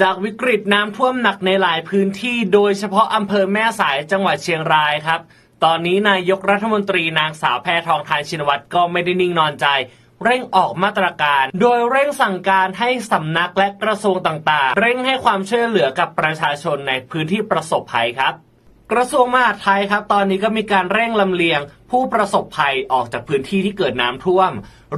จากวิกฤตน้ำท่วมหนักในหลายพื้นที่โดยเฉพาะอำเภอแม่สายจังหวัดเชียงรายครับ ตอนนี้นายกรัฐมนตรีนางสาวแพทองทานชินวัตรก็ไม่ได้นิ่งนอนใจ เร่งออกมาตรการ โดยเร่งสั่งการให้สำนักและกระทรวงต่างๆ เร่งให้ความช่วยเหลือกับประชาชนในพื้นที่ประสบภัยครับ กระทรวงมหาดไทยครับ ตอนนี้ก็มีการเร่งลำเลียง ผู้ประสบภัยออกจากพื้นที่ที่เกิดน้ำท่วม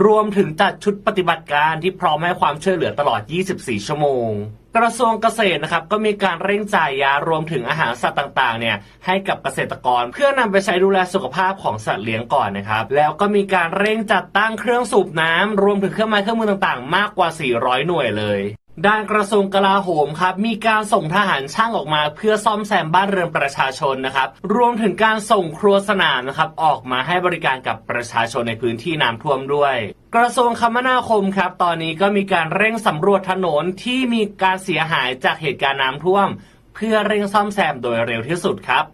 รวมถึงจัดชุดปฏิบัติการที่พร้อมให้ความช่วยเหลือตลอด 24 ชั่วโมง กระทรวงเกษตรนะครับก็มีการเร่งจ่ายยารวมถึงอาหารสัตว์ต่างๆเนี่ยให้กับเกษตรกร เพื่อนำไปใช้ดูแลสุขภาพของสัตว์เลี้ยงก่อนนะครับ แล้วก็มีการเร่งจัดตั้งเครื่องสูบน้ำรวมถึงเครื่องไม้เครื่องมือต่างๆ มากกว่า 400 หน่วยเลย ด้านกระทรวงกลาโหมครับมีการส่งทหารช่างออกมา เพื่อซ่อมแซมบ้านเรือนประชาชนนะครับรวมถึงการส่งครัวสนามนะครับออกมาให้บริการกับประชาชนในพื้นที่น้ำท่วมด้วย กระทรวงคมนาคมครับตอนนี้ก็มีการเร่งสำรวจถนนที่มีการเสียหายจากเหตุการณ์น้ำท่วม เพื่อเร่งซ่อมแซมโดยเร็วที่สุดครับ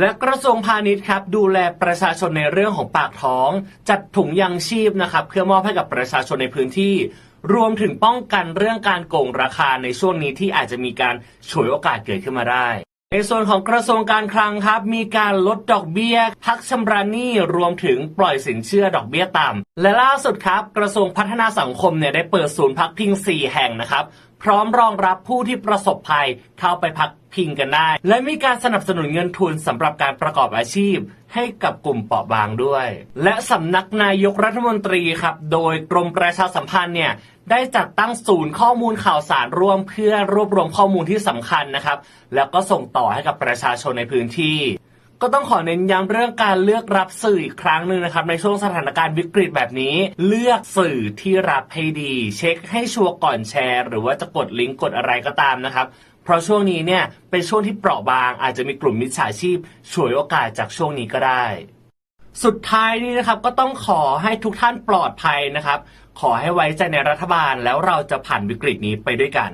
และกระทรวงพาณิชย์ครับดูแลประชาชนในเรื่องของปากท้อง จัดถุงยังชีพนะครับเพื่อมอบให้กับประชาชนในพื้นที่ รวมถึงป้องกันเรื่องการโกงราคาในช่วงนี้ที่อาจจะมีการฉวยโอกาสเกิดขึ้นมาได้ ในส่วนของกระทรวงการคลังครับ มีการลดดอกเบี้ย พักชำระหนี้รวมถึงปล่อยสินเชื่อดอกเบี้ยต่ำและล่าสุดครับ กระทรวงพัฒนาสังคมเนี่ยได้เปิดศูนย์พักพิง 4 แห่งนะครับพร้อมรองรับผู้ที่ประสบภัยเข้าไปพักพิงกันได้ และมีการสนับสนุนเงินทุนสำหรับการประกอบอาชีพ ให้กับกลุ่มเปราะบางด้วย และสำนักนายกรัฐมนตรีครับ โดยกรมประชาสัมพันธ์เนี่ยได้จัดตั้งศูนย์ข้อมูลข่าวสารร่วมเพื่อรวบรวมข้อมูลที่สำคัญนะครับ แล้วก็ส่งต่อให้กับประชาชนในพื้นที่ ก็ต้องขอเน้นย้ำเรื่องการเลือกรับสื่ออีกครั้งหนึ่งนะครับ ในช่วงสถานการณ์วิกฤตแบบนี้ เลือกสื่อที่รับให้ดี เช็คให้ชัวร์ก่อนแชร์ หรือว่าจะกดลิงก์กดอะไรก็ตามนะครับเพราะช่วงนี้เนี่ยเป็นช่วงที่เปราะบางอาจจะมีกลุ่มมิจฉาชีพฉวยโอกาสจากช่วงนี้ก็ได้ สุดท้ายนี้นะครับก็ต้องขอให้ทุกท่านปลอดภัยนะครับ ขอให้ไว้ใจในรัฐบาลแล้วเราจะผ่านวิกฤตนี้ไปด้วยกัน